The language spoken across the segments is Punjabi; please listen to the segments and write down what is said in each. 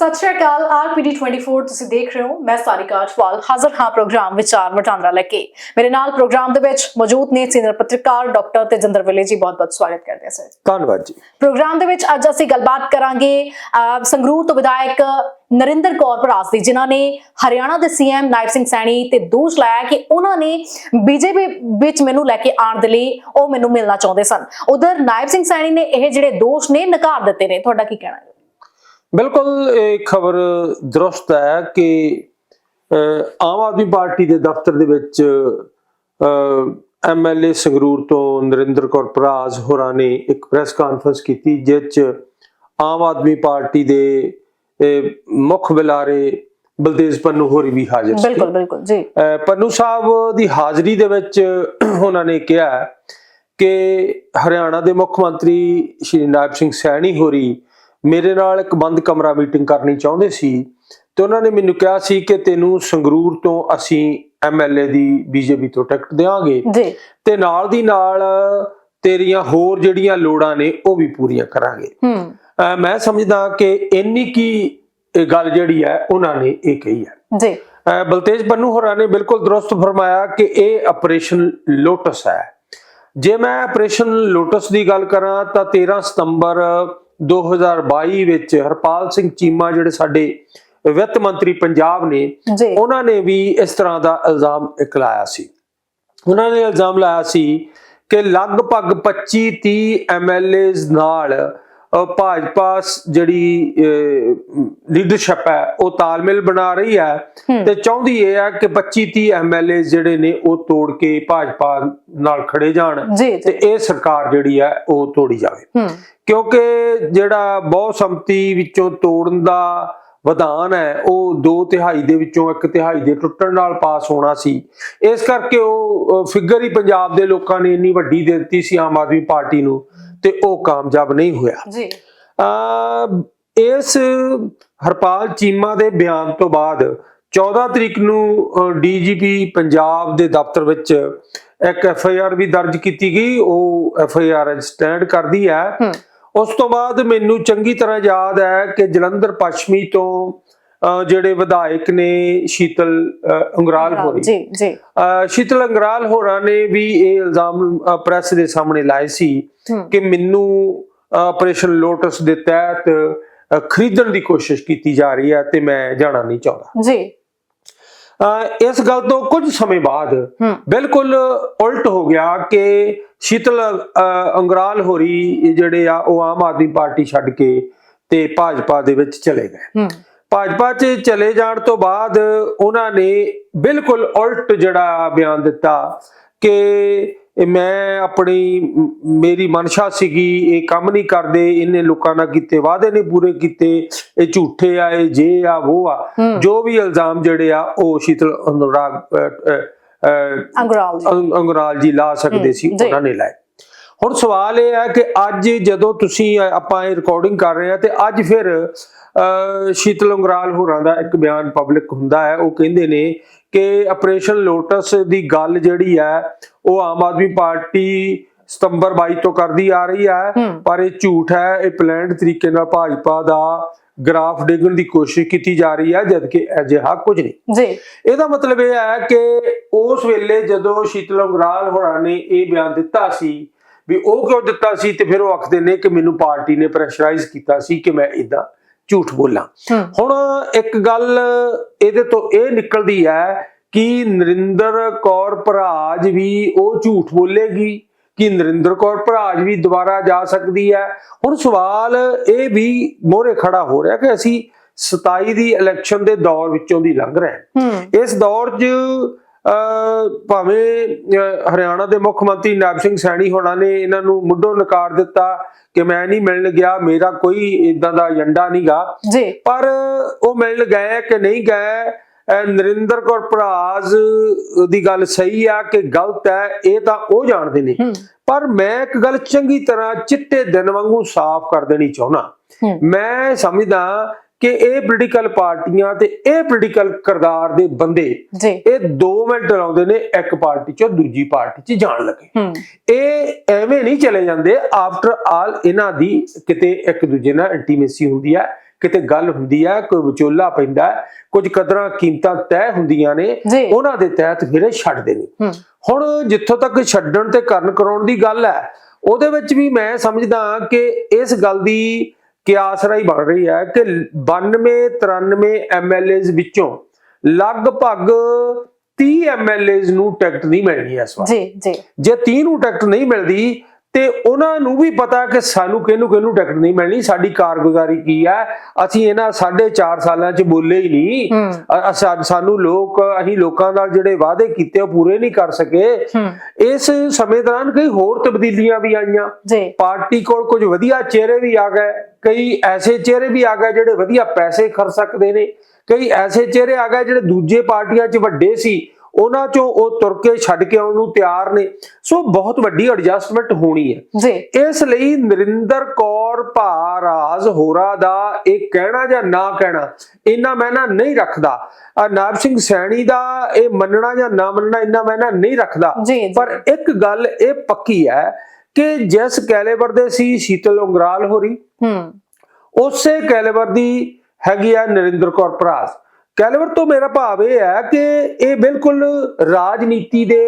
ਸਤਿ ਸ਼੍ਰੀ ਅਕਾਲ ਆਰਪੀਡੀ 24 ਤੁਸੀਂ ਦੇਖ ਰਹੇ ਹੋ ਮੈਂ ਸਾਰਿਕਾ ਅਟਵਾਲ ਹਾਜ਼ਰ ਹਾਂ ਪ੍ਰੋਗਰਾਮ ਵਿਚਾਰ ਵਟਾਂਦਰਾ ਲੈ ਕੇ। ਮੇਰੇ ਨਾਲ ਪ੍ਰੋਗਰਾਮ ਦੇ ਵਿੱਚ ਮੌਜੂਦ ਨੇ ਸੀਨੀਅਰ ਪੱਤਰਕਾਰ ਡਾਕਟਰ ਤੇਜਿੰਦਰ ਵਿਲੇ ਜੀ ਬਹੁਤ-ਬਹੁਤ ਸਵਾਗਤ ਕਰਦੇ ਹਾਂ ਸਰ। ਧੰਨਵਾਦ ਜੀ। ਪ੍ਰੋਗਰਾਮ ਦੇ ਵਿੱਚ ਅੱਜ ਅਸੀਂ ਗੱਲਬਾਤ ਕਰਾਂਗੇ ਸੰਗਰੂਰ ਤੋਂ ਵਿਧਾਇਕ ਨਰਿੰਦਰ ਕੌਰ ਭਰਾਸ ਦੀ ਜਿਨ੍ਹਾਂ ਨੇ ਹਰਿਆਣਾ ਦੇ ਸੀਐਮ ਨਾਇਬ ਸਿੰਘ ਸੈਣੀ ਤੇ ਦੋਸ਼ ਲਾਇਆ ਕਿ ਉਹਨਾਂ ਨੇ ਬੀਜੇਪੀ ਵਿੱਚ ਮੈਨੂੰ ਲੈ ਕੇ ਆਉਣ ਦੇ ਲਈ ਉਹ ਮੈਨੂੰ ਮਿਲਣਾ ਚਾਹੁੰਦੇ ਸਨ। ਉਧਰ ਨਾਇਬ ਸਿੰਘ ਸੈਣੀ ਨੇ ਇਹ ਜਿਹੜੇ ਦੋਸ਼ ਨੇ ਨਕਾਰ ਦਿੱਤੇ ਨੇ ਤੁਹਾਡਾ ਕੀ ਕਹਿਣਾ ਹੈ? ਬਿਲਕੁਲ ਇਹ ਖਬਰ ਦਰੁਸਤ ਹੈ ਕਿ ਆਮ ਆਦਮੀ ਪਾਰਟੀ ਦੇ ਦਫ਼ਤਰ ਦੇ ਵਿੱਚ ਐਮਐਲਏ ਸੰਗਰੂਰ ਤੋਂ ਨਰਿੰਦਰ ਕੌਰ ਭਰਾਜ ਹੋਰਾਂ ਨੇ ਇੱਕ ਪ੍ਰੈਸ ਕਾਨਫਰੰਸ ਕੀਤੀ ਜਿਸ 'ਚ ਆਮ ਆਦਮੀ ਪਾਰਟੀ ਦੇ ਮੁੱਖ ਬੁਲਾਰੇ ਬਲਦੇਵ ਪੰਨੂ ਹੋਰੀ ਵੀ ਹਾਜ਼ਰ ਸੀ। ਬਿਲਕੁਲ ਬਿਲਕੁਲ ਜੀ। ਪੰਨੂ ਸਾਹਿਬ ਦੀ ਹਾਜ਼ਰੀ ਦੇ ਵਿੱਚ ਉਹਨਾਂ ਨੇ ਕਿਹਾ ਕਿ ਹਰਿਆਣਾ ਦੇ ਮੁੱਖ ਮੰਤਰੀ ਸ਼੍ਰੀ ਨਾਇਬ ਸਿੰਘ ਸੈਣੀ ਹੋਰੀ ਮੇਰੇ ਨਾਲ ਇੱਕ ਬੰਦ ਕਮਰਾ ਮੀਟਿੰਗ ਕਰਨੀ ਚਾਹੁੰਦੇ ਸੀ ਤੇ ਉਹਨਾਂ ਨੇ ਮੈਨੂੰ ਕਿਹਾ ਸੀ ਕਿ ਤੈਨੂੰ ਸੰਗਰੂਰ ਤੋਂ ਅਸੀਂ ਐਮਐਲਏ ਦੀ ਬੀਜੇਪੀ ਤੋਂ ਟਿਕਟ ਦੇਵਾਂਗੇ ਜੀ। ਤੇ ਨਾਲ ਦੀ ਨਾਲ ਤੇਰੀਆਂ ਹੋਰ ਜਿਹੜੀਆਂ ਲੋੜਾਂ ਨੇ ਉਹ ਵੀ ਪੂਰੀਆਂ ਕਰਾਂਗੇ। ਹੂੰ। ਮੈਂ ਸਮਝਦਾ ਕਿ ਇੰਨੀ ਕੀ ਇਹ ਗੱਲ ਜਿਹੜੀ ਹੈ ਉਹਨਾਂ ਨੇ ਇਹ ਕਹੀ ਹੈ। ਜੀ। ਬਲਤੇਜ ਬੰਨੂ ਹੋਰਾਂ ਨੇ ਬਿਲਕੁਲ ਦਰੁਸਤ ਫਰਮਾਇਆ ਕਿ ਇਹ ਆਪਰੇਸ਼ਨ ਲੋਟਸ ਹੈ। ਜੇ ਮੈਂ ਆਪਰੇਸ਼ਨ ਲੋਟਸ ਦੀ ਗੱਲ ਕਰਾਂ ਤਾਂ 13 ਸਤੰਬਰ 2022 ਵਿੱਚ ਹਰਪਾਲ ਸਿੰਘ ਚੀਮਾ ਜਿਹੜੇ ਸਾਡੇ ਵਿੱਤ ਮੰਤਰੀ ਪੰਜਾਬ ਨੇ ਉਹਨਾਂ ਨੇ ਵੀ ਇਸ ਤਰ੍ਹਾਂ ਦਾ ਇਲਜ਼ਾਮ ਇੱਕ ਲਾਇਆ ਸੀ। ਉਹਨਾਂ ਨੇ ਇਲਜ਼ਾਮ ਲਾਇਆ ਸੀ ਕਿ ਲਗਭਗ 25 30 ਐਮਐਲਏਜ਼ ਨਾਲ ਭਾਜਪਾ ਜਿਹੜੀ ਲੀਡਰਸ਼ਿਪ ਹੈ ਉਹ ਤਾਲਮੇਲ ਬਣਾ ਰਹੀ ਹੈ। ਤੇ ਚਾਹੁੰਦੀ ਇਹ ਹੈ ਕਿ 25 30 ਐਮਐਲਏ ਜਿਹੜੇ ਨੇ ਉਹ ਤੋੜ ਕੇ ਭਾਜਪਾ ਨਾਲ ਖੜੇ ਜਾਣ। ਤੇ ਇਹ ਸਰਕਾਰ ਜਿਹੜੀ ਹੈ ਉਹ ਤੋੜੀ ਜਾਵੇ। ਕਿਉਂਕਿ ਜਿਹੜਾ ਬਹੁ ਸੰਮਤੀ ਵਿੱਚੋਂ ਤੋੜਨ ਦਾ ਵਿਧਾਨ ਹੈ ਉਹ ਦੋ ਤਿਹਾਈ ਦੇ ਵਿੱਚੋਂ ਇੱਕ ਤਿਹਾਈ ਦੇ ਟੁੱਟਣ ਨਾਲ ਪਾਸ ਹੋਣਾ ਸੀ। ਇਸ ਕਰਕੇ ਉਹ ਫਿਗਰ ਹੀ ਪੰਜਾਬ ਦੇ ਲੋਕਾਂ ਨੇ ਇੰਨੀ ਵੱਡੀ ਦੇ ਦਿੱਤੀ ਸੀ ਆਮ ਆਦਮੀ ਪਾਰਟੀ ਨੂੰ। ਤੇ ਉਹ ਕਾਮਯਾਬ ਨਹੀਂ ਹੋਇਆ। ਜੀ। ਇਸ ਹਰਪਾਲ ਚੀਮਾ ਦੇ ਬਿਆਨ ਤੋਂ ਬਾਅਦ 14 ਤਰੀਕ ਨੂੰ ਡੀਜੀਪੀ ਪੰਜਾਬ ਦੇ ਦਫ਼ਤਰ ਵਿੱਚ ਇੱਕ ਐਫ ਆਈ ਆਰ ਵੀ ਦਰਜ ਕੀਤੀ ਗਈ। ਉਹ ਐਫ ਆਈ ਆਰ ਸਟੈਂਡ ਕਰਦੀ ਹੈ। ਉਸ ਤੋਂ ਬਾਅਦ ਮੈਨੂੰ ਚੰਗੀ ਤਰ੍ਹਾਂ ਯਾਦ ਹੈ ਕਿ ਜਲੰਧਰ ਪੱਛਮੀ ਤੋਂ ਜਿਹੜੇ ਵਿਧਾਇਕ ਨੇ ਸ਼ੀਤਲ ਅੰਗਰਾਲ ਹੋਰੀ। ਜੀ ਜੀ। ਸ਼ੀਤਲ ਅੰਗਰਾਲ ਹੋਰਾਂ ਨੇ ਵੀ ਇਹ ਇਲਜ਼ਾਮ ਪ੍ਰੈਸ ਦੇ ਸਾਹਮਣੇ ਲਾਏ ਸੀ ਕਿ ਮੈਨੂੰ ਆਪਰੇਸ਼ਨ ਲੋਟਸ ਦੇ ਤਹਿਤ ਖਰੀਦਣ ਦੀ ਕੋਸ਼ਿਸ਼ ਕੀਤੀ ਜਾ ਰਹੀ ਹੈ ਤੇ ਮੈਂ ਜਾਣਾ ਨਹੀਂ ਚਾਹੁੰਦਾ। ਜੀ। ਇਸ ਗੱਲ ਤੋਂ ਕੁਝ ਸਮੇਂ ਬਾਅਦ ਬਿਲਕੁਲ ਉਲਟ ਹੋ ਗਿਆ ਕਿ ਸ਼ੀਤਲ ਅੰਗਰਾਲ ਹੋਰੀ ਜਿਹੜੇ ਆ ਉਹ ਆਮ ਆਦਮੀ ਪਾਰਟੀ ਛੱਡ ਕੇ ਤੇ ਭਾਜਪਾ ਦੇ ਵਿੱਚ ਚਲੇ ਗਏ। ਹੂੰ। ਭਾਜਪਾ 'ਚ ਚਲੇ ਜਾਣ ਤੋਂ ਬਾਅਦ ਉਹਨਾਂ ਨੇ ਬਿਲਕੁਲ ਉਲਟ ਜਿਹੜਾ ਬਿਆਨ ਦਿੱਤਾ ਕਿ ਮੈਂ ਆਪਣੀ ਮੇਰੀ ਮਨਸ਼ਾ ਸੀਗੀ ਇਹ ਕੰਮ ਨਹੀਂ ਕਰਦੇ ਇਹਨੇ ਲੋਕਾਂ ਨਾਲ ਕੀਤੇ ਵਾਅਦੇ ਨਹੀਂ ਪੂਰੇ ਕੀਤੇ ਇਹ ਝੂਠੇ ਆ ਇਹ ਜੇ ਆ ਉਹ ਆ। ਜੋ ਵੀ ਇਲਜ਼ਾਮ ਜਿਹੜੇ ਆ ਉਹ ਸ਼ੀਤਲ ਅਨੁਰਾਗ ਅੰਗਰਾਲ ਅੰਗਰਾਲ ਜੀ ਲਾ ਸਕਦੇ ਸੀ। ਉਹਨਾਂ ਨੇ ਲਾਏ ਹੁਣ ਸਵਾਲ ਇਹ ਹੈ ਕਿ ਅੱਜ ਜਦੋਂ ਤੁਸੀਂ ਆਪਾਂ ਇਹ ਰਿਕਾਰਡਿੰਗ ਕਰ ਰਹੇ ਹਾਂ ਤੇ ਅੱਜ ਫਿਰ ਸ਼ੀਤਲ ਅੰਗਰਾਲ ਹੋਰਾਂ ਦਾ ਇੱਕ ਬਿਆਨ ਪਬਲਿਕ ਹੁੰਦਾ ਹੈ। ਉਹ ਕਹਿੰਦੇ ਨੇ ਕਿ ਆਪਰੇਸ਼ਨ ਲੋਟਸ ਦੀ ਗੱਲ ਜਿਹੜੀ ਹੈ ਉਹ ਆਮ ਆਦਮੀ ਪਾਰਟੀ ਸਤੰਬਰ 22 ਤੋਂ ਕਰਦੀ ਆ ਰਹੀ ਹੈ। ਪਰ ਇਹ ਝੂਠ ਹੈ। ਇਹ ਪਲਾਨਡ ਤਰੀਕੇ ਨਾਲ ਭਾਜਪਾ ਦਾ ਗ੍ਰਾਫ ਡੇਗਣ ਦੀ ਕੋਸ਼ਿਸ਼ ਕੀਤੀ ਜਾ ਰਹੀ ਹੈ ਜਦਕਿ ਅਜਿਹਾ ਕੁਝ ਨਹੀਂ। ਜੀ। ਇਹਦਾ ਮਤਲਬ ਇਹ ਹੈ ਕਿ ਉਸ ਵੇਲੇ ਜਦੋਂ ਸ਼ੀਤਲ ਅੰਗਰਾਲ ਹੋਰਾਂ ਨੇ ਇਹ ਬਿਆਨ ਦਿੱਤਾ ਸੀ ਵੀ ਉਹ ਕਿਉਂ ਦਿੱਤਾ ਸੀ ਤੇ ਫਿਰ ਉਹ ਆਖਦੇ ਨੇ ਕਿ ਮੈਨੂੰ ਪਾਰਟੀ ਨੇ ਪ੍ਰੈਸ਼ਰਾਈਜ਼ ਕੀਤਾ ਸੀ ਕਿ ਮੈਂ ਇਦਾਂ ਝੂਠ ਬੋਲਾਂ। ਹੁਣ ਇੱਕ ਗੱਲ ਇਹਦੇ ਤੋਂ ਇਹ ਨਿਕਲਦੀ ਹੈ ਕਿ ਨਰਿੰਦਰ ਕੌਰ ਭਰਾਜ ਵੀ ਉਹ ਝੂਠ ਬੋਲੇਗੀ ਕਿ ਨਰਿੰਦਰ ਕੌਰ ਭਰਾਜ ਵੀ ਦੁਬਾਰਾ ਜਾ ਸਕਦੀ ਹੈ। ਹੁਣ ਸਵਾਲ ਇਹ ਵੀ ਮੋਹਰੇ ਖੜਾ ਹੋ ਰਿਹਾ ਕਿ ਅਸੀਂ 27 ਦੀ ਇਲੈਕਸ਼ਨ ਦੇ ਦੌਰ ਵਿੱਚੋਂ ਦੀ ਲੰਘ ਰਹੇ ਹਾਂ। ਇਸ ਦੌਰ 'ਚ ਭਾਵੇਂ ਹਰਿਆਣਾ ਦੇ ਮੁੱਖ ਮੰਤਰੀ ਨਾਇਬ ਸਿੰਘ ਸੈਣੀ ਹੋਣਾ ਨੇ ਇਹਨਾਂ ਨੂੰ ਮੁੱਢੋਂ ਨਕਾਰ ਦਿੱਤਾ ਕਿ ਮੈਂ ਨਹੀਂ ਮਿਲਣ ਗਿਆ ਮੇਰਾ ਕੋਈ ਇਦਾਂ ਦਾ ਏਜੰਡਾ ਨਹੀਂਗਾ। ਜੀ। ਪਰ ਉਹ ਮਿਲਣ ਗਏ ਕਿ ਨਹੀਂ ਗਏ ਨਰਿੰਦਰ ਕੌਰ ਭਰਾਜ ਦੀ ਗੱਲ ਸਹੀ ਆ ਕਿ ਗਲਤ ਹੈ ਇਹ ਤਾਂ ਉਹ ਜਾਣਦੇ ਨੇ। ਪਰ ਮੈਂ ਇੱਕ ਗੱਲ ਚੰਗੀ ਤਰ੍ਹਾਂ ਚਿੱਟੇ ਦਿਨ ਵਾਂਗੂ ਸਾਫ਼ ਕਰ ਦੇਣੀ ਚਾਹੁੰਦਾ। ਮੈਂ ਸਮਝਦਾ ਕਿ ਇਹ ਪੋਲੀਟੀਕਲ ਪਾਰਟੀਆਂ ਤੇ ਇਹ ਪੋਲੀਟੀਕਲ ਕਿਰਦਾਰ ਦੇ ਬੰਦੇ ਇਹ 2 ਮਿੰਟ ਲਾਉਂਦੇ ਨੇ ਇੱਕ ਪਾਰਟੀ ਚੋਂ ਦੂਜੀ ਪਾਰਟੀ 'ਚ ਜਾਣ ਲੱਗੇ। ਇਹ ਐਵੇਂ ਨਹੀਂ ਚਲੇ ਜਾਂਦੇ ਆਫਟਰ ਆਲ ਇਹਨਾਂ ਦੀ ਕਿਤੇ ਇੱਕ ਦੂਜੇ ਨਾਲ ਇੰਟੀਮੇਸੀ ਹੁੰਦੀ ਹੈ ਕਿਤੇ ਗੱਲ ਹੁੰਦੀ ਹੈ ਕੋਈ ਵਿਚੋਲਾ ਪੈਂਦਾ ਕੁਝ ਕਦਰਾਂ ਕੀਮਤਾਂ ਤੈਅ ਹੁੰਦੀਆਂ ਨੇ ਉਹਨਾਂ ਦੇ ਤਹਿਤ ਫਿਰ ਇਹ ਛੱਡਦੇ ਨੇ ਹੁਣ ਜਿੱਥੋਂ ਤੱਕ ਛੱਡਣ ਤੇ ਕਰਨ ਕਰਾਉਣ ਦੀ ਗੱਲ ਹੈ ਉਹਦੇ ਵਿੱਚ ਵੀ ਮੈਂ ਸਮਝਦਾ ਕਿ ਇਸ ਗੱਲ ਦੀ ਕਿਆਸ ਰਾਈ ਬਣ ਰਹੀ ਹੈ ਕਿ 92 93 ਐਮਐਲਏਜ਼ ਵਿੱਚੋਂ ਲਗਭਗ 30 ਐਮਐਲਏਜ਼ ਨੂੰ ਟਿਕਟ ਨਹੀਂ ਮਿਲਣੀ ਇਸ ਵਾਰ। ਜੀ ਜੀ। ਜੇ 30 ਨੂੰ ਟਿਕਟ ਨਹੀਂ ਮਿਲਦੀ ਤੇ ਉਹਨਾਂ ਨੂੰ ਵੀ ਪਤਾ ਕਿ ਸਾਨੂੰ ਕਿਹਨੂੰ ਕਿਹਨੂੰ ਟਿਕਟ ਨਹੀਂ ਮਿਲਣੀ ਸਾਡੀ ਕਾਰਗੁਜ਼ਾਰੀ ਕੀ ਹੈ? ਅਸੀਂ ਇਹਨਾਂ 4.5 ਸਾਲਾਂ 'ਚ ਬੋਲੇ ਹੀ ਨਹੀਂ। ਸਾਨੂੰ ਲੋਕ ਅਸੀਂ ਲੋਕਾਂ ਨਾਲ ਜਿਹੜੇ ਵਾਅਦੇ ਕੀਤੇ ਉਹ ਪੂਰੇ ਨਹੀਂ ਕਰ ਸਕੇ। ਇਸ ਸਮੇਂ ਦੌਰਾਨ ਕਈ ਹੋਰ ਤਬਦੀਲੀਆਂ ਵੀ ਆਈਆਂ। ਪਾਰਟੀ ਕੋਲ ਕੁਝ ਵਧੀਆ ਚਿਹਰੇ ਵੀ ਆ ਗਏ। ਕਈ ਐਸੇ ਚਿਹਰੇ ਵੀ ਆ ਗਏ ਜਿਹੜੇ ਵਧੀਆ ਪੈਸੇ ਖਰਚ ਸਕਦੇ ਨੇ। ਕਈ ਐਸੇ ਚਿਹਰੇ ਆ ਗਏ ਜਿਹੜੇ ਦੂਜੇ ਪਾਰਟੀਆਂ 'ਚ ਵੱਡੇ ਸੀ। ਉਹਨਾਂ 'ਚੋਂ ਉਹ ਤੁਰ ਕੇ ਛੱਡ ਕੇ ਆਉਣ ਨੂੰ ਤਿਆਰ ਨੇ। ਸੋ ਬਹੁਤ ਵੱਡੀ ਐਡਜਸਟਮੈਂਟ ਹੋਣੀ ਹੈ। ਜੀ। ਇਸ ਲਈ ਨਰਿੰਦਰ ਕੌਰ ਭਾਰਾਜ ਹੋਰਾ ਦਾ ਇਹ ਕਹਿਣਾ ਜਾਂ ਨਾ ਕਹਿਣਾ ਇੰਨਾ ਮੈਨਾ ਨਹੀਂ ਰੱਖਦਾ। ਨਾਬ ਸਿੰਘ ਸੈਣੀ ਦਾ ਇਹ ਮੰਨਣਾ ਜਾਂ ਨਾ ਮੰਨਣਾ ਇੰਨਾ ਮੈਨਾ ਨਹੀਂ ਰੱਖਦਾ। ਪਰ ਇੱਕ ਗੱਲ ਇਹ ਪੱਕੀ ਹੈ ਕਿ ਜਿਸ ਕੈਲੇਬਰ ਦੇ ਸੀ ਸ਼ੀਤਲ ਉਂਗਰਾਲ ਹੋਰੀ ਹੂੰ। ਉਸੇ ਕੈਲੇਬਰ ਦੀ ਹੈਗੀ ਆ ਨਰਿੰਦਰ ਕੌਰ ਭਰਾਸ ਕੈਲੇਬਰ ਤੋਂ ਮੇਰਾ ਭਾਵ ਇਹ ਹੈ ਕਿ ਇਹ ਬਿਲਕੁਲ ਰਾਜਨੀਤੀ ਦੇ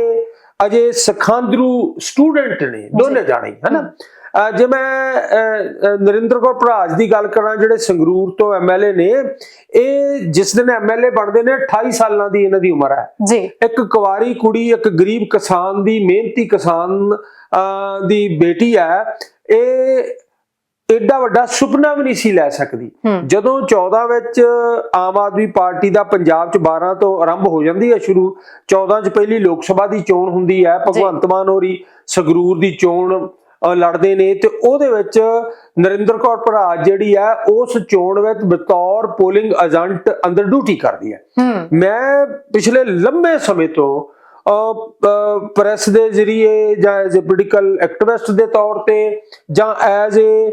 ਅਜੇ ਸਖਾਂਦਰੂ ਸਟੂਡੈਂਟ ਨੇ ਦੋਨੇ ਜਾਣੇ ਹੀ, ਹਨਾ ਜੇ ਮੈਂ ਨਰਿੰਦਰ ਕੌਰ ਭਰਾਜ ਦੀ ਗੱਲ ਕਰਾਂ ਜਿਹੜੇ ਸੰਗਰੂਰ ਤੋਂ ਐਮਐਲਏ ਨੇ ਇਹ ਜਿਸ ਦਿਨ ਐਮਐਲਏ ਬਣਦੇ ਨੇ 28 ਸਾਲਾਂ ਦੀ ਇਹਨਾਂ ਦੀ ਉਮਰ ਹੈ। ਜੀ। ਇੱਕ ਕੁਵਾਰੀ ਕੁੜੀ ਇੱਕ ਗਰੀਬ ਕਿਸਾਨ ਦੀ ਮਿਹਨਤੀ ਕਿਸਾਨ ਦੀ ਬੇਟੀ ਹੈ। ਇਹ ਐਡਾ ਵੱਡਾ ਸੁਪਨਾ ਵੀ ਨਹੀਂ ਸੀ ਲੈ ਸਕਦੀ। ਜਦੋਂ 14 ਵਿੱਚ ਆਮ ਆਦਮੀ ਪਾਰਟੀ ਦਾ ਪੰਜਾਬ 'ਚ 12 ਤੋਂ ਆਰੰਭ ਹੋ ਜਾਂਦੀ ਹੈ ਸ਼ੁਰੂ 14 'ਚ ਪਹਿਲੀ ਲੋਕ ਸਭਾ ਦੀ ਚੋਣ ਹੁੰਦੀ ਹੈ ਭਗਵੰਤ ਮਾਨ ਹੋਰੀ ਸੰਗਰੂਰ ਦੀ ਚੋਣ ਲੜਦੇ ਨੇ ਤੇ ਉਹਦੇ ਵਿੱਚ ਨਰਿੰਦਰ ਕੌਰ ਭਰਾਜ ਜਿਹੜੀ ਹੈ ਉਸ ਚੋਣ ਵਿੱਚ ਬਤੌਰ ਪੋਲਿੰਗ ਏਜੰਟ ਅੰਦਰ ਡਿਊਟੀ ਕਰਦੀ ਹੈ। ਹੂੰ। ਮੈਂ ਪਿਛਲੇ ਲੰਬੇ ਸਮੇਂ ਤੋਂ ਪ੍ਰੈਸ ਦੇ ਜ਼ਰੀਏ ਜਾਂ ਐਜ਼ ਅ ਪੋਲੀਟੀਕਲ ਐਕਟਿਵਿਸਟ ਦੇ ਤੌਰ ਤੇ ਜਾਂ ਐਜ਼ ਅ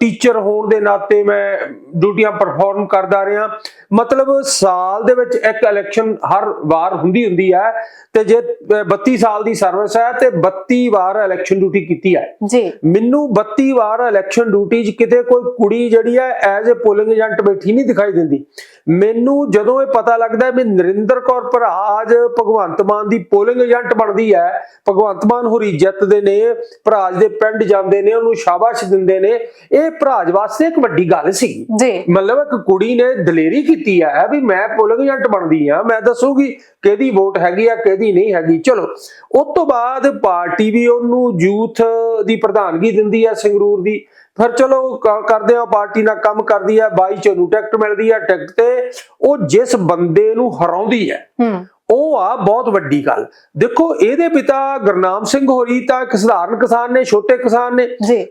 ਟੀਚਰ ਹੋਣ ਦੇ ਨਾਤੇ ਮੈਂ ਡਿਊਟੀਆਂ ਪਰਫਾਰਮ ਕਰਦਾ ਰਿਹਾ। ਮਤਲਬ ਸਾਲ ਦੇ ਵਿੱਚ ਇੱਕ ਇਲੈਕਸ਼ਨ ਹਰ ਵਾਰ ਹੁੰਦੀ ਹੁੰਦੀ ਹੈ ਤੇ ਜੇ ਅ, 32 ਸਾਲ ਦੀ ਸਰਵਿਸ ਹੈ ਤੇ 32 ਵਾਰ ਇਲੈਕਸ਼ਨ ਡਿਊਟੀ ਕੀਤੀ ਹੈ ਜੀ। ਮੈਨੂੰ 32 ਵਾਰ ਇਲੈਕਸ਼ਨ ਡਿਊਟੀ 'ਚ ਕਿਤੇ ਕੋਈ ਕੁੜੀ ਜਿਹੜੀ ਹੈ ਐਜ਼ ਅ ਪੋਲਿੰਗ ਏਜੰਟ ਬੈਠੀ ਨਹੀਂ ਦਿਖਾਈ ਦਿੰਦੀ। ਮੈਨੂੰ ਜਦੋਂ ਇਹ ਪਤਾ ਲੱਗਦਾ ਵੀ ਨਰਿੰਦਰ ਕੌਰ ਭਰਾਜ ਭਗਵੰਤ ਮਾਨ ਦੀ ਪੋਲਿੰਗ ਏਜੰਟ ਬਣਦੀ ਹੈ ਭਗਵੰਤ ਮਾਨ ਹੋਰੀ ਜਿੱਤਦੇ ਨੇ ਭਰਾਜ ਦੇ ਪਿੰਡ ਜਾਂਦੇ ਨੇ ਉਹਨੂੰ ਸ਼ਾਬਾਸ਼ ਦਿੰਦੇ ਨੇ। ਇਹ ਭਰਾਜ ਵਾਸਤੇ ਇੱਕ ਵੱਡੀ ਗੱਲ ਸੀ। ਜੀ। ਮਤਲਬ ਇੱਕ ਕੁੜੀ ਨੇ ਦਲੇਰੀ ਕੀਤੀ ਹੈ ਵੀ ਮੈਂ ਪੋਲਿੰਗ ਏਜੰਟ ਬਣਦੀ ਆ ਮੈਂ ਦੱਸੂਗੀ ਕਿਹਦੀ ਵੋਟ ਹੈਗੀ ਆ ਕਿਹਦੀ ਨਹੀਂ ਹੈਗੀ। ਚਲੋ ਉਸ ਤੋਂ ਬਾਅਦ ਪਾਰਟੀ ਵੀ ਉਹਨੂੰ ਯੂਥ ਦੀ ਪ੍ਰਧਾਨਗੀ ਦਿੰਦੀ ਆ ਸੰਗਰੂਰ ਦੀ। ਫਿਰ ਚਲੋ ਕਰਦੇ ਆ ਪਾਰਟੀ ਨਾਲ ਕੰਮ ਕਰਦੀ ਆ 22 ਚ ਉਹਨੂੰ ਟਿਕਟ ਮਿਲਦੀ ਆ ਟਿਕਟ ਤੇ ਉਹ ਜਿਸ ਬੰਦੇ ਨੂੰ ਹਰਾਉਂਦੀ ਹੈ ਹੂੰ। ਉਹ ਆ ਬਹੁਤ ਵੱਡੀ ਗੱਲ। ਦੇਖੋ ਇਹਦੇ ਪਿਤਾ ਗੁਰਨਾਮ ਸਿੰਘ ਹੋਰੀ ਤਾਂ ਇੱਕ ਸਧਾਰਨ ਕਿਸਾਨ ਨੇ ਛੋਟੇ ਕਿਸਾਨ ਨੇ।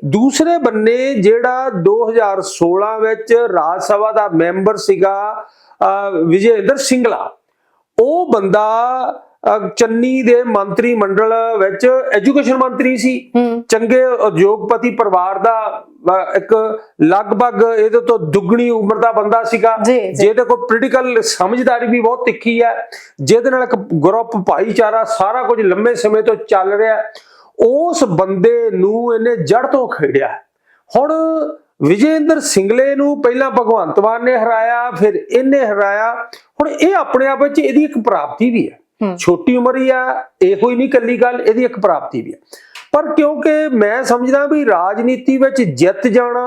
ਦੂਸਰੇ ਬੰਨੇ ਜਿਹੜਾ 2016 ਵਿੱਚ ਰਾਜ ਸਭਾ ਦਾ ਮੈਂਬਰ ਸੀਗਾ ਵਿਜੇਂਦਰ ਸਿੰਗਲਾ ਉਹ ਬੰਦਾ ਚੰਨੀ ਦੇ ਮੰਤਰੀ ਮੰਡਲ ਵਿੱਚ ਐਜੂਕੇਸ਼ਨ ਮੰਤਰੀ ਸੀ। ਚੰਗੇ ਉਦਯੋਗਪਤੀ ਪਰਿਵਾਰ ਦਾ ਇੱਕ ਲਗਭਗ ਇਹਦੇ ਤੋਂ ਦੁੱਗਣੀ ਉਮਰ ਦਾ ਬੰਦਾ ਸੀਗਾ। ਜਿਹਦੇ ਕੋਲ ਪੋਲੀਟੀਕਲ ਸਮਝਦਾਰੀ ਵੀ ਬਹੁਤ ਤਿੱਖੀ ਹੈ ਜਿਹਦੇ ਨਾਲ ਇੱਕ ਗਰੁੱਪ ਭਾਈਚਾਰਾ ਸਾਰਾ ਕੁਝ ਲੰਮੇ ਸਮੇਂ ਤੋਂ ਚੱਲ ਰਿਹਾ। ਉਸ ਬੰਦੇ ਨੂੰ ਇਹਨੇ ਜੜ ਤੋਂ ਖੇੜਿਆ ਹੁਣ ਵਿਜੇਂਦਰ ਸਿੰਗਲੇ ਨੂੰ ਪਹਿਲਾਂ ਭਗਵੰਤ ਮਾਨ ਨੇ ਹਰਾਇਆ ਫਿਰ ਇਹਨੇ ਹਰਾਇਆ ਹੁਣ ਇਹ ਆਪਣੇ ਆਪ ਵਿੱਚ ਇਹਦੀ ਇੱਕ ਪ੍ਰਾਪਤੀ ਵੀ ਹੈ ਹੂੰ। ਛੋਟੀ ਉਮਰ ਹੀ ਆ ਇਹੋ ਹੀ ਨਹੀਂ ਕੱਲੀ ਗੱਲ ਇਹਦੀ ਇੱਕ ਪ੍ਰਾਪਤੀ ਵੀ ਹੈ ਪਰ ਕਿਉਂਕਿ ਮੈਂ ਸਮਝਦਾ ਵੀ ਰਾਜਨੀਤੀ ਵਿੱਚ ਜਿੱਤ ਜਾਣਾ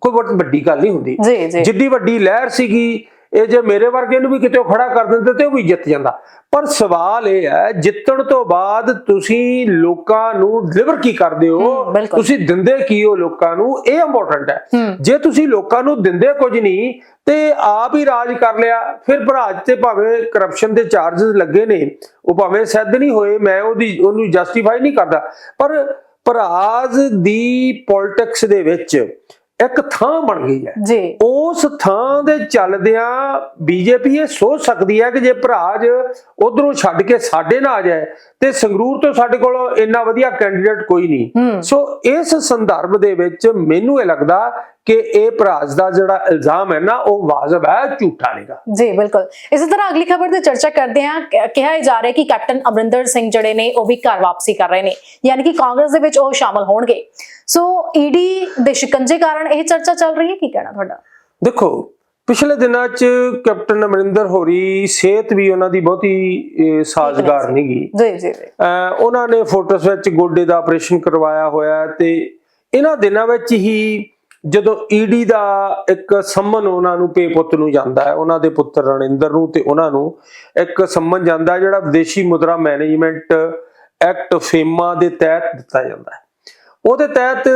ਕੋਈ ਬਹੁਤ ਵੱਡੀ ਗੱਲ ਨਹੀਂ ਹੁੰਦੀ। ਜਿੱਡੀ ਵੱਡੀ ਲਹਿਰ ਸੀਗੀ ਇਹ ਜੇ ਮੇਰੇ ਵਰਗੇ ਨੂੰ ਵੀ ਕਿਤੇ ਖੜਾ ਕਰ ਦਿੰਦੇ ਤੇ ਉਹ ਵੀ ਜਿੱਤ ਜਾਂਦਾ। ਪਰ ਸਵਾਲ ਇਹ ਹੈ ਜਿੱਤਣ ਤੋਂ ਬਾਅਦ ਤੁਸੀਂ ਲੋਕਾਂ ਨੂੰ ਡਿਲੀਵਰ ਕੀ ਕਰਦੇ ਹੋ। ਤੁਸੀਂ ਦਿੰਦੇ ਕੀ ਹੋ ਲੋਕਾਂ ਨੂੰ? ਇਹ ਇੰਪੋਰਟੈਂਟ ਹੈ। ਹੂੰ। ਜੇ ਤੁਸੀਂ ਲੋਕਾਂ ਨੂੰ ਦਿੰਦੇ ਕੁਝ ਨਹੀਂ ਤੇ ਆਪ ਹੀ ਰਾਜ ਕਰ ਲਿਆ ਫਿਰ ਭਰਾਜ ਤੇ ਭਾਵੇਂ ਕਰਪਸ਼ਨ ਦੇ ਚਾਰजेस ਲੱਗੇ ਨੇ ਉਹ ਭਾਵੇਂ ਸਿੱਧ ਨਹੀਂ ਹੋਏ ਮੈਂ ਉਹਦੀ ਉਹਨੂੰ ਜਸਟੀਫਾਈ ਨਹੀਂ ਕਰਦਾ। ਪਰ ਭਰਾਜ ਦੀ ਪੋਲਿਟਿਕਸ ਦੇ ਵਿੱਚ ਇੱਕ ਥਾਂ ਬਣ ਗਈ ਹੈ। ਜੀ। ਉਸ ਥਾਂ ਦੇ ਚੱਲਦਿਆਂ ਬੀਜੇਪੀ ਇਹ ਸੋਚ ਸਕਦੀ ਹੈ ਕਿ ਜੇ ਭਰਾਜ ਉਧਰੋਂ ਛੱਡ ਕੇ ਸਾਡੇ ਨਾਲ ਆ ਜਾਏ ਤੇ ਸੰਗਰੂਰ ਤੋਂ ਸਾਡੇ ਕੋਲ ਇੰਨਾ ਵਧੀਆ ਕੈਂਡੀਡੇਟ ਕੋਈ ਨਹੀਂ। ਸੋ ਇਸ ਸੰਦਰਭ ਦੇ ਵਿੱਚ ਮੈਨੂੰ ਇਹ ਲੱਗਦਾ ਕਿ ਇਹ ਭਰਾਜ ਦਾ ਜਿਹੜਾ ਇਲਜ਼ਾਮ ਹੈ ਨਾ ਉਹ ਵਾਜਬ ਹੈ ਝੂਠਾ ਨਹੀਂਗਾ। ਜੀ ਬਿਲਕੁਲ। ਇਸੇ ਤਰ੍ਹਾਂ ਅਗਲੀ ਖਬਰ ਤੇ ਚਰਚਾ ਕਰਦੇ ਹਾਂ। ਕਿਹਾ ਜਾ ਰਿਹਾ ਕਿ ਕੈਪਟਨ ਅਮਰਿੰਦਰ ਸਿੰਘ ਜਿਹੜੇ ਨੇ ਉਹ ਵੀ ਘਰ ਵਾਪਸੀ ਕਰ ਰਹੇ ਨੇ। ਯਾਨੀ ਕਿ ਕਾਂਗਰਸ ਦੇ ਵਿੱਚ ਉਹ ਸ਼ਾਮਲ ਹੋਣਗੇ। ਸੋ ਈਡੀ ਦੇ ਸ਼ਿਕੰਜੇ ਕਾਰਨ ਇਹ ਚਰਚਾ ਚੱਲ ਰਹੀ ਹੈ ਕੀ ਕਹਿਣਾ ਤੁਹਾਡਾ? ਦੇਖੋ ਪਿਛਲੇ ਦਿਨਾਂ 'ਚ ਕੈਪਟਨ ਅਮਰਿੰਦਰ ਹੋਰੀ ਸਿਹਤ ਵੀ ਉਹਨਾਂ ਦੀ ਬਹੁਤੀ ਸਾਜ਼ਗਾਰ ਨਹੀਂ ਗਈ। ਜੀ ਜੀ ਉਹਨਾਂ ਨੇ ਫੋਟੋਸ ਵਿੱਚ ਗੋਡੇ ਦਾ ਆਪਰੇਸ਼ਨ ਕਰਵਾਇਆ ਹੋਇਆ ਤੇ ਇਹਨਾਂ ਦਿਨਾਂ ਵਿੱਚ ਹੀ ਜਦੋਂ ਈਡੀ ਦਾ ਇੱਕ ਸੰਮਨ ਉਹਨਾਂ ਨੂੰ ਪੇ ਪੁੱਤ ਨੂੰ ਜਾਂਦਾ ਹੈ ਉਹਨਾਂ ਦੇ ਪੁੱਤਰ ਰਣਿੰਦਰ ਨੂੰ ਤੇ ਉਹਨਾਂ ਨੂੰ ਇੱਕ ਸੰਮਨ ਜਾਂਦਾ ਜਿਹੜਾ ਵਿਦੇਸ਼ੀ ਮੁਦਰਾ ਮੈਨੇਜਮੈਂਟ ਐਕਟ ਫੇਮਾ ਦੇ ਤਹਿਤ ਦਿੱਤਾ ਜਾਂਦਾ ਹੈ। ਉਹਦੇ ਤਹਿਤ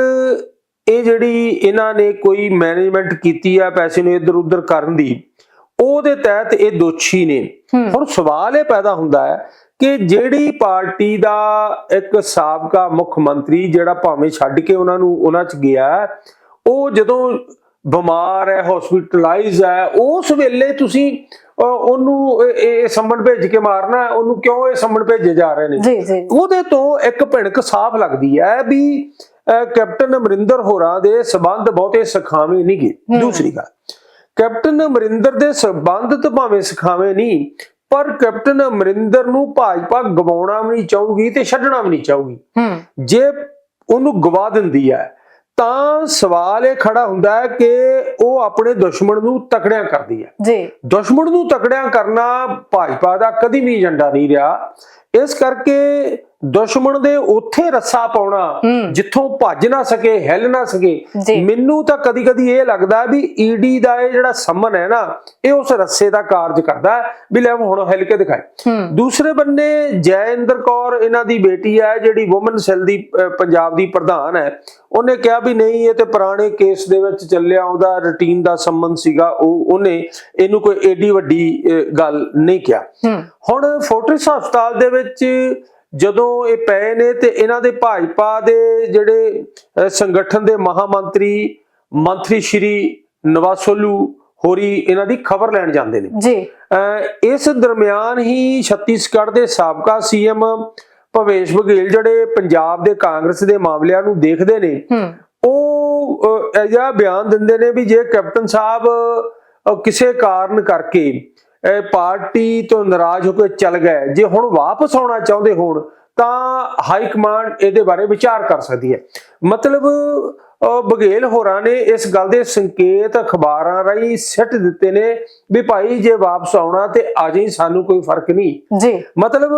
ਇਹ ਜਿਹੜੀ ਇਹਨਾਂ ਨੇ ਕੋਈ ਮੈਨੇਜਮੈਂਟ ਕੀਤੀ ਆ ਪੈਸੇ ਨੂੰ ਇੱਧਰ ਉੱਧਰ ਕਰਨ ਦੀ ਉਹਦੇ ਤਹਿਤ ਇਹ ਦੋਸ਼ੀ ਨੇ। ਹੁਣ ਸਵਾਲ ਇਹ ਪੈਦਾ ਹੁੰਦਾ ਹੈ ਕਿ ਜਿਹੜੀ ਪਾਰਟੀ ਦਾ ਇੱਕ ਸਾਬਕਾ ਮੁੱਖ ਮੰਤਰੀ ਜਿਹੜਾ ਭਾਵੇਂ ਛੱਡ ਕੇ ਉਹਨਾਂ ਨੂੰ ਉਹਨਾਂ 'ਚ ਗਿਆ ਉਹ ਜਦੋਂ ਬਿਮਾਰ ਹੈ ਹਸਪੀਟਲਾਈਜ਼ ਹੈ ਉਸ ਵੇਲੇ ਤੁਸੀਂ ਉਹਨੂੰ ਇਹ- ਸੰਮਣ ਭੇਜ ਕੇ ਮਾਰਨਾ ਉਹਨੂੰ ਕਿਉਂ ਇਹ ਸੰਮਣ ਭੇਜੇ ਜਾ ਰਹੇ ਨੇ? ਉਹਦੇ ਤੋਂ ਇੱਕ ਭਿਣਕ ਸਾਫ਼ ਲੱਗਦੀ ਹੈ ਵੀ ਕੈਪਟਨ ਅਮਰਿੰਦਰ ਹੋਰਾਂ ਦੇ ਸਬੰਧ ਬਹੁਤੇ ਸਖਾਵੇਂ ਨਹੀਂ ਗਏ। ਦੂਸਰੀ ਗੱਲ ਕੈਪਟਨ ਅਮਰਿੰਦਰ ਦੇ ਸਬੰਧ ਤਾਂ ਭਾਵੇਂ ਸਖਾਵੇਂ ਨਹੀਂ ਪਰ ਕੈਪਟਨ ਅਮਰਿੰਦਰ ਨੂੰ ਭਾਜਪਾ ਗਵਾਉਣਾ ਵੀ ਨਹੀਂ ਚਾਹੂਗੀ ਤੇ ਛੱਡਣਾ ਵੀ ਨਹੀਂ ਚਾਹੂਗੀ। ਜੇ ਉਹਨੂੰ ਗਵਾ ਦਿੰਦੀ ਹੈ ਤਾਂ ਸਵਾਲ ਇਹ ਖੜਾ ਹੁੰਦਾ ਹੈ ਕਿ ਉਹ ਆਪਣੇ ਦੁਸ਼ਮਣ ਨੂੰ ਤਕੜਿਆਂ ਕਰਦੀ ਹੈ। ਜੀ। ਦੁਸ਼ਮਣ ਨੂੰ ਤਕੜਿਆਂ ਕਰਨਾ ਭਾਜਪਾ ਦਾ ਕਦੀ ਵੀ ਏਜੰਡਾ ਨਹੀਂ ਰਿਹਾ। ਇਸ ਕਰਕੇ ਦੁਸ਼ਮਣ ਦੇ ਉੱਥੇ ਰੱਸਾ ਪਾਉਣਾ ਜਿੱਥੋਂ ਭੱਜ ਨਾ ਸਕੇ ਹਿੱਲ ਨਾ ਸਕੇ। ਮੈਨੂੰ ਤਾਂ ਕਦੀ ਕਦੀ ਇਹ ਲੱਗਦਾ ਵੀ ਈਡੀ ਦਾ ਇਹ ਜਿਹੜਾ ਸੰਮਨ ਹੈ ਨਾ ਇਹ ਉਸ ਰੱਸੇ ਦਾ ਕਾਰਜ ਕਰਦਾ ਵੀ ਲੈ ਹੁਣ ਹਿੱਲ ਕੇ ਦਿਖਾਏ ਦੂਸਰੇ ਬੰਨੇ ਜੈਇੰਦਰ ਕੌਰ ਇਹਨਾਂ ਦੀ ਬੇਟੀ ਹੈ ਜਿਹੜੀ ਔਮਨ ਸੈੱਲ ਦੀ ਪੰਜਾਬ ਦੀ ਪ੍ਰਧਾਨ ਹੈ। ਉਹਨੇ ਕਿਹਾ ਵੀ ਨਹੀਂ ਇਹ ਤੇ ਪੁਰਾਣੇ ਕੇਸ ਦੇ ਵਿੱਚ ਚੱਲਿਆ ਉਹਦਾ ਰੁਟੀਨ ਦਾ ਸੰਬੰਧ ਸੀਗਾ ਉਹ ਉਹਨੇ ਇਹਨੂੰ ਕੋਈ ਏਡੀ ਵੱਡੀ ਗੱਲ ਨਹੀਂ ਕਿਹਾ। ਹੁਣ ਫੋਰਟਿਸ ਹਸਪਤਾਲ ਦੇ ਵਿੱਚ ਜਦੋਂ ਇਹ ਪਏ ਨੇ ਤੇ ਇਹਨਾਂ ਦੇ ਭਾਜਪਾ ਦੇ ਜਿਹੜੇ ਸੰਗਠਨ ਦੇ ਮਹਾਮੰਤਰੀ ਮੰਤਰੀ ਸ਼੍ਰੀ ਨਵਾਸੋਲੂ ਹੋਰੀ ਇਹਨਾਂ ਦੀ ਖਬਰ ਲੈਣ ਜਾਂਦੇ ਨੇ। ਜੀ। ਇਸ ਦਰਮਿਆਨ ਹੀ ਛੱਤੀਸਗੜ੍ਹ ਦੇ ਸਾਬਕਾ ਸੀਐਮ ਭਵੇਸ਼ ਬਘੇਲ ਜਿਹੜੇ ਪੰਜਾਬ ਦੇ ਕਾਂਗਰਸ ਦੇ ਮਾਮਲਿਆਂ ਨੂੰ ਦੇਖਦੇ ਨੇ ਉਹ ਅਜਿਹਾ ਬਿਆਨ ਦਿੰਦੇ ਨੇ ਵੀ ਜੇ ਕੈਪਟਨ ਸਾਹਿਬ ਕਿਸੇ ਕਾਰਨ ਕਰਕੇ ਪਾਰਟੀ ਤੋਂ ਨਾਰਾਜ਼ ਹੋ ਕੇ ਚੱਲ ਗਏ। ਜੇ ਹੁਣ ਵਾਪਸ ਆਉਣਾ ਚਾਹੁੰਦੇ ਹੋਣ, ਤਾਂ ਹਾਈ ਕਮਾਂਡ ਇਹਦੇ ਬਾਰੇ ਵਿਚਾਰ ਕਰ ਸਕਦੀ ਹੈ। ਮਤਲਬ ਬਘੇਲ ਹੋਰਾਂ ਨੇ ਇਸ ਗੱਲ ਦੇ ਸੰਕੇਤ ਅਖਬਾਰਾਂ ਰਾਹੀਂ ਸਿੱਟ ਦਿੱਤੇ ਨੇ ਵੀ ਭਾਈ ਜੇ ਵਾਪਸ ਆਉਣਾ ਤੇ ਆ ਜਾਈ ਸਾਨੂੰ ਕੋਈ ਫ਼ਰਕ ਨਹੀਂ। ਜੀ। ਮਤਲਬ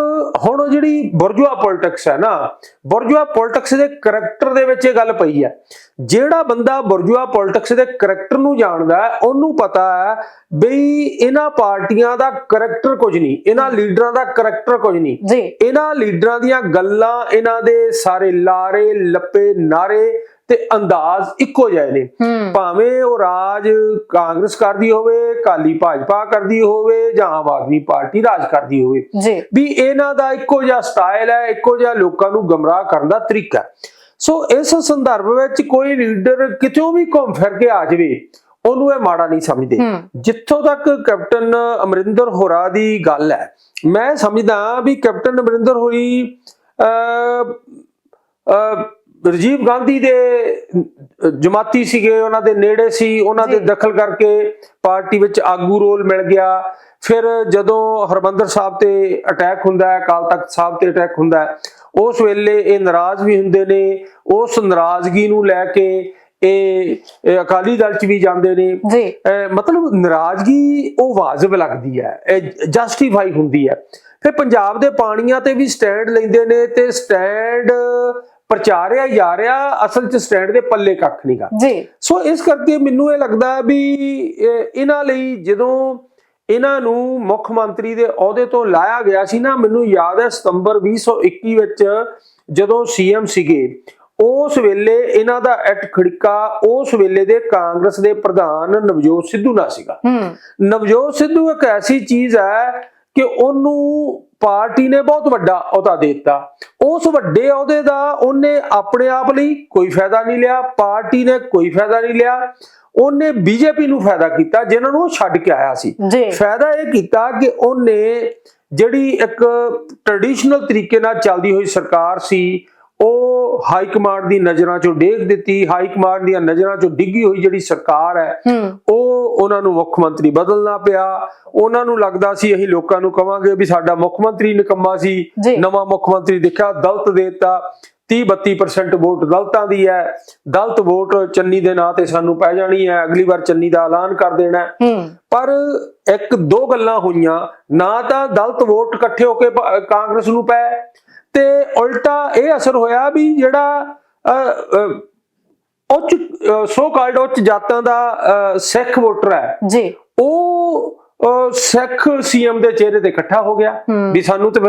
ਹੁਣ ਉਹ ਜਿਹੜੀ ਬੁਰਜੂਆ ਪੋਲਿਟਿਕਸ ਹੈ ਨਾ ਬੁਰਜੂਆ ਪੋਲਿਟਿਕਸ ਦੇ ਕਰੈਕਟਰ ਦੇ ਵਿੱਚ ਇਹ ਗੱਲ ਪਈ ਹੈ। ਜਿਹੜਾ ਬੰਦਾ ਬੁਰਜੂਆ ਪੋਲਿਟਿਕਸ ਦੇ ਕਰੈਕਟਰ ਨੂੰ ਜਾਣਦਾ ਉਹਨੂੰ ਪਤਾ ਹੈ ਬਈ ਇਹਨਾਂ ਪਾਰਟੀਆਂ ਦਾ ਕਰੈਕਟਰ ਕੁਝ ਨਹੀਂ ਇਹਨਾਂ ਲੀਡਰਾਂ ਦਾ ਕਰੈਕਟਰ ਕੁਝ ਨਹੀਂ। ਜੀ। ਇਹਨਾਂ ਲੀਡਰਾਂ ਦੀਆਂ ਗੱਲਾਂ ਇਹਨਾਂ ਦੇ ਸਾਰੇ ਲਾਰੇ ਲੱਪੇ ਨਾਰੇ ਤੇ ਅੰਦਾਜ਼ ਇੱਕੋ ਜਿਹੇ ਨੇ। ਭਾਵੇਂ ਉਹ ਰਾਜ ਕਾਂਗਰਸ ਕਰਦੀ ਹੋਵੇ ਕਾਲੀ ਭਾਜਪਾ ਕਰਦੀ ਹੋਵੇ ਜਾਂ ਆਮ ਆਦਮੀ ਪਾਰਟੀ ਰਾਜ ਕਰਦੀ ਹੋਵੇ। ਵੀ ਇਹਨਾਂ ਦਾ ਇੱਕੋ ਜਿਹਾ ਸਟਾਈਲ ਹੈ ਇੱਕੋ ਜਿਹਾ ਲੋਕਾਂ ਨੂੰ ਗਮਰਾਹ ਕਰਨ ਦਾ ਤਰੀਕਾ। ਸੋ ਇਸ ਸੰਦਰਭ ਵਿੱਚ ਕੋਈ ਲੀਡਰ ਕਿਤੋਂ ਵੀ ਘੁੰਮ ਫਿਰ ਕੇ ਆ ਜਾਵੇ ਉਹਨੂੰ ਇਹ ਮਾੜਾ ਨਹੀਂ ਸਮਝਦੇ। ਜਿੱਥੋਂ ਤੱਕ ਕੈਪਟਨ ਅਮਰਿੰਦਰ ਹੋਰਾ ਦੀ ਗੱਲ ਹੈ ਮੈਂ ਸਮਝਦਾ ਵੀ ਕੈਪਟਨ ਅਮਰਿੰਦਰ ਹੋਰੀ ਅਹ, ਰਾਜੀਵ ਗਾਂਧੀ ਦੇ ਜਮਾਤੀ ਸੀਗੇ ਉਹਨਾਂ ਦੇ ਨੇੜੇ ਸੀ ਉਹਨਾਂ ਦੇ। ਦਖਲ ਕਰਕੇ ਪਾਰਟੀ ਵਿੱਚ ਆਗੂ ਰੋਲ ਮਿਲ ਗਿਆ। ਫਿਰ ਜਦੋਂ ਹਰਮੰਦਰ ਸਾਹਿਬ ਤੇ ਅਟੈਕ ਹੁੰਦਾ ਹੈ ਅਕਾਲ ਤਖਤ ਸਾਹਿਬ ਤੇ ਅਟੈਕ ਹੁੰਦਾ ਹੈ ਉਸ ਵੇਲੇ ਇਹ ਨਾਰਾਜ਼ ਵੀ ਹੁੰਦੇ ਨੇ ਉਸ ਨਾਰਾਜ਼ਗੀ ਨੂੰ ਲੈ ਕੇ ਇਹ ਅਕਾਲੀ ਦਲ ਚ ਵੀ ਜਾਂਦੇ ਨੇ। ਜੀ। ਮਤਲਬ ਨਾਰਾਜ਼ਗੀ ਉਹ ਵਾਜਬ ਲੱਗਦੀ ਹੈ ਇਹ ਜਸਟੀਫਾਈ ਹੁੰਦੀ ਹੈ। ਫਿਰ ਪੰਜਾਬ ਦੇ ਪਾਣੀਆਂ ਤੇ ਵੀ ਸਟੈਂਡ ਲੈਂਦੇ ਨੇ ਤੇ ਸਟੈਂਡ ਪ੍ਰਚਾਰਿਆ ਜਾ ਰਿਹਾ ਅਸਲ ਚ ਸਟੈਂਡ ਦੇ ਪੱਲੇ ਕੱਖ ਨਹੀਂਗਾ ਜੀ। ਸੋ ਇਸ ਕਰਕੇ ਮੈਨੂੰ ਇਹ ਲੱਗਦਾ ਵੀ ਇਹ- ਇਹਨਾਂ ਲਈ ਜਦੋਂ ਇਹਨਾਂ ਨੂੰ ਮੁੱਖ ਮੰਤਰੀ ਦੇ ਅਹੁਦੇ ਤੋਂ ਲਾਇਆ ਗਿਆ ਸੀ ਨਾ ਮੈਨੂੰ ਯਾਦ ਹੈ ਸਤੰਬਰ 2021 ਵਿੱਚ ਜਦੋਂ ਸੀਐਮ ਸੀਗੇ ਉਸ ਵੇਲੇ ਇਹਨਾਂ ਦਾ ਐਟ ਖੜਕਾ ਉਸ ਵੇਲੇ ਦੇ ਕਾਂਗਰਸ ਦੇ ਪ੍ਰਧਾਨ ਨਵਜੋਤ ਸਿੱਧੂ ਨਾਲ ਸੀਗਾ। ਨਵਜੋਤ ਸਿੱਧੂ ਇੱਕ ਐਸੀ ਚੀਜ਼ ਹੈ ਕਿ ਉਹਨੂੰ ਪਾਰਟੀ ਨੇ ਬਹੁਤ ਵੱਡਾ ਅਹੁਦਾ ਦੇ ਦਿੱਤਾ। ਉਸ ਵੱਡੇ ਅਹੁਦੇ ਦਾ ਉਹਨੇ ਆਪਣੇ ਆਪ ਲਈ ਕੋਈ ਫਾਇਦਾ ਨਹੀਂ ਲਿਆ ਪਾਰਟੀ ਨੇ ਕੋਈ ਫਾਇਦਾ ਨਹੀਂ ਲਿਆ। ਉਹਨੇ ਬੀਜੇਪੀ ਨੂੰ ਫਾਇਦਾ ਕੀਤਾ ਜਿਨ੍ਹਾਂ ਨੂੰ ਉਹ ਛੱਡ ਕੇ ਆਇਆ ਸੀ। ਫਾਇਦਾ ਇਹ ਕੀਤਾ ਕਿ ਉਹਨੇ ਜਿਹੜੀ ਇੱਕ ਟ੍ਰੈਡੀਸ਼ਨਲ ਤਰੀਕੇ ਨਾਲ ਚੱਲਦੀ ਹੋਈ ਸਰਕਾਰ ਸੀ ਹਾਈ ਕਮਾਂਡ ਦੀ ਨਜ਼ਰਾਂ ਚੋਂ ਡੇਗ ਦਿੱਤੀ ਹਾਈ ਕਮਾਂਡ ਦੀਆਂ ਨਜ਼ਰਾਂ ਚੋਂ ਡਿੱਗੀ ਹੋਈ ਜਿਹੜੀ ਸਰਕਾਰ ਹੈ ਉਹ ਉਹਨਾਂ ਨੂੰ ਮੁੱਖ ਮੰਤਰੀ ਬਦਲਣਾ ਪਿਆ। ਉਹਨਾਂ ਨੂੰ ਲੱਗਦਾ ਸੀ ਅਸੀਂ ਲੋਕਾਂ ਨੂੰ ਕਵਾਂਗੇ ਵੀ ਸਾਡਾ ਮੁੱਖ ਮੰਤਰੀ ਨਿਕੰਮਾ ਸੀ। ਨਵਾਂ ਮੁੱਖ ਮੰਤਰੀ ਦੇਖਿਆ ਦਲਤ ਦੇਤਾ। 30 32% ਵੋਟ ਦਲਤਾਂ ਦੀ ਹੈ। ਦਲਤ ਵੋਟ ਚੰਨੀ ਦੇ ਨਾਂ ਤੇ ਸਾਨੂੰ ਪੈ ਜਾਣੀ ਹੈ। ਅਗਲੀ ਵਾਰ ਚੰਨੀ ਦਾ ਐਲਾਨ ਕਰ ਦੇਣਾ ਪਰ ਇੱਕ ਦੋ ਗੱਲਾਂ ਹੋਈਆਂ। ਨਾ ਤਾਂ ਦਲਤ ਵੋਟ ਇਕੱਠੇ ਹੋ ਕੇ ਪ- ਕਾਂਗਰਸ ਨੂੰ ਪਏ ਤੇ ਉਲਟਾ ਇਹ ਅਸਰ ਹੋਇਆ ਵੀ ਜਿਹੜਾ ਉੱਚ ਸੋ ਕਾਲਡ ਉੱਚ ਜਾਤਾਂ ਦਾ ਸਿੱਖ ਵੋਟਰ ਹੈ ਜੀ। ਉਹ ਸਿੱਖ ਸੀਐਮ ਦੇ ਚਿਹਰੇ ਤੇ ਇਕੱਠਾ ਹੋ ਗਿਆ। ਵੀ ਸਾਨੂੰ ਤੇ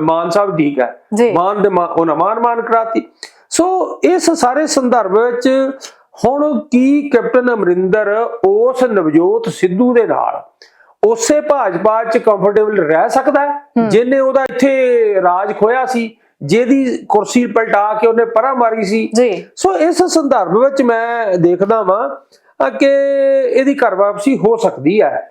ਮਾਨ ਸਾਹਿਬ ਠੀਕ ਹੈ। ਮਾਨ ਦੇ ਉਹਨਾਂ ਮਾਨ ਮਾਨ ਕਰਾਤੀ। ਸੋ ਇਸ ਸਾਰੇ ਸੰਦਰਭ ਵਿੱਚ ਹੁਣ ਕੀ ਕੈਪਟਨ ਅਮਰਿੰਦਰ ਉਸ ਨਵਜੋਤ ਸਿੱਧੂ ਦੇ ਨਾਲ ਉਸੇ ਭਾਜਪਾ ਚ ਕੰਫਰਟੇਬਲ ਰਹਿ ਸਕਦਾ ਜਿਹਨੇ ਉਹਦਾ ਇੱਥੇ ਰਾਜ ਖੋਇਆ ਸੀ ਜਿਹਦੀ ਕੁਰਸੀ ਪਲਟਾ ਕੇ ਉਹਨੇ ਪਰਾਂ ਮਾਰੀ ਸੀ। ਸੋ ਇਸ ਸੰਦਰਭ ਵਿੱਚ ਮੈਂ ਦੇਖਦਾ ਵਾਂ ਕਿ ਇਹਦੀ ਘਰ ਵਾਪਸੀ ਹੋ ਸਕਦੀ ਹੈ।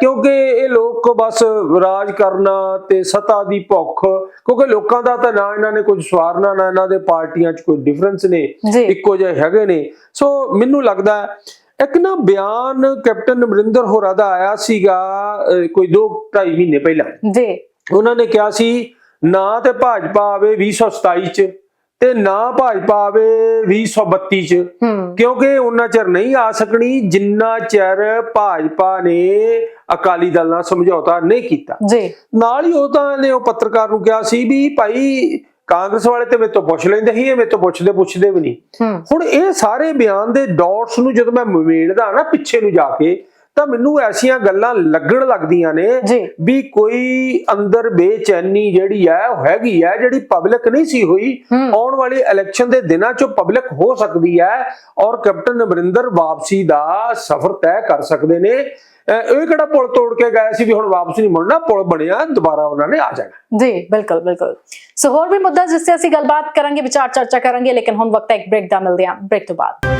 ਕਿਉਂਕਿ ਇਹ ਲੋਕ ਬਸ ਰਾਜ ਕਰਨਾ ਤੇ ਸਤਾ ਦੀ ਭੁੱਖ ਕਿਉਂਕਿ ਲੋਕਾਂ ਦਾ ਤਾਂ ਨਾ ਇਹਨਾਂ ਨੇ ਕੁਝ ਸਵਾਰਨਾ ਨਾ ਇਹਨਾਂ ਦੇ ਪਾਰਟੀਆਂ 'ਚ ਕੋਈ ਡਿਫਰੈਂਸ ਨੇ ਇੱਕੋ ਜਿਹੇ ਹੈਗੇ ਨੇ। ਸੋ ਮੈਨੂੰ ਲੱਗਦਾ ਇੱਕ ਨਾ ਬਿਆਨ ਕੈਪਟਨ ਅਮਰਿੰਦਰ ਹੋਰਾਂ ਦਾ ਆਇਆ ਸੀਗਾ ਕੋਈ 2 2.5 ਮਹੀਨੇ ਪਹਿਲਾਂ। ਜੀ। ਉਹਨਾਂ ਨੇ ਕਿਹਾ ਸੀ ਨਾ ਤੇ ਭਾਜਪਾ ਆਵੇ 2027 ਚ ਤੇ ਨਾ ਭਾਜਪਾ ਆਵੇ 2032 ਚ। ਕਿਉਂਕਿ ਉਹਨਾਂ ਚਿਰ ਨਹੀਂ ਆ ਸਕਣੀ ਜਿੰਨਾ ਚਿਰ ਭਾਜਪਾ ਨੇ ਅਕਾਲੀ ਦਲ ਨਾਲ ਸਮਝੌਤਾ ਨਹੀਂ ਕੀਤਾ। ਜੀ। ਨਾਲ ਹੀ ਉਹ ਤਾਂ ਨੇ ਉਹ ਪੱਤਰਕਾਰ ਨੂੰ ਕਿਹਾ ਸੀ ਵੀ ਭਾਈ ਕਾਂਗਰਸ ਵਾਲੇ ਤੇ ਮੇਰੇ ਤੋਂ ਪੁੱਛ ਲੈਂਦੇ ਸੀ ਇਹ ਮੇਰੇ ਤੋਂ ਪੁੱਛਦੇ ਪੁੱਛਦੇ ਵੀ ਨਹੀਂ। ਹੁਣ ਇਹ ਸਾਰੇ ਬਿਆਨ ਦੇ ਡਾਟਸ ਨੂੰ ਜਦੋਂ ਮੈਂ ਮੇੜਦਾ ਨਾ ਪਿੱਛੇ ਨੂੰ ਜਾ ਕੇ ਤਾਂ ਮੈਨੂੰ ਐਸੀਆਂ ਗੱਲਾਂ ਲੱਗਣ ਲੱਗਦੀਆਂ ਨੇ ਵੀ ਕੋਈ ਅੰਦਰ ਬੇਚੈਨੀ ਜਿਹੜੀ ਹੈ ਉਹ ਹੈਗੀ ਹੈ ਜਿਹੜੀ ਪਬਲਿਕ ਨਹੀਂ ਸੀ ਹੋਈ। ਆਉਣ ਵਾਲੇ ਇਲੈਕਸ਼ਨ ਦੇ ਦਿਨਾਂ 'ਚ ਪਬਲਿਕ ਹੋ ਸਕਦੀ ਹੈ ਔਰ ਕੈਪਟਨ ਅਮਰਿੰਦਰ ਵਾਪਸੀ ਦਾ ਸਫ਼ਰ ਤੈਅ ਕਰ ਸਕਦੇ ਨੇ। ਇਹ ਕਿਹੜਾ ਪੁਲ ਤੋੜ ਕੇ ਗਏ ਸੀ ਵੀ ਹੁਣ ਵਾਪਸ ਨਹੀਂ ਮੁੜਨਾ? ਪੁਲ ਬਣਿਆ ਦੁਬਾਰਾ ਉਹਨਾਂ ਨੇ ਆ ਜਾਣਾ। ਜੀ ਬਿਲਕੁਲ ਬਿਲਕੁਲ। ਸੋ ਹੋਰ ਵੀ ਮੁੱਦਾ ਜਿਸ ਤੇ ਅਸੀਂ ਗੱਲਬਾਤ ਕਰਾਂਗੇ ਵਿਚਾਰ ਚਰਚਾ ਕਰਾਂਗੇ ਲੇਕਿਨ ਹੁਣ ਵਕਤ ਹੈ ਇੱਕ ਬ੍ਰੇਕ ਦਾ ਮਿਲਦੇ ਹਾਂ ਬ੍ਰੇਕ ਤੋਂ ਬਾਅਦ।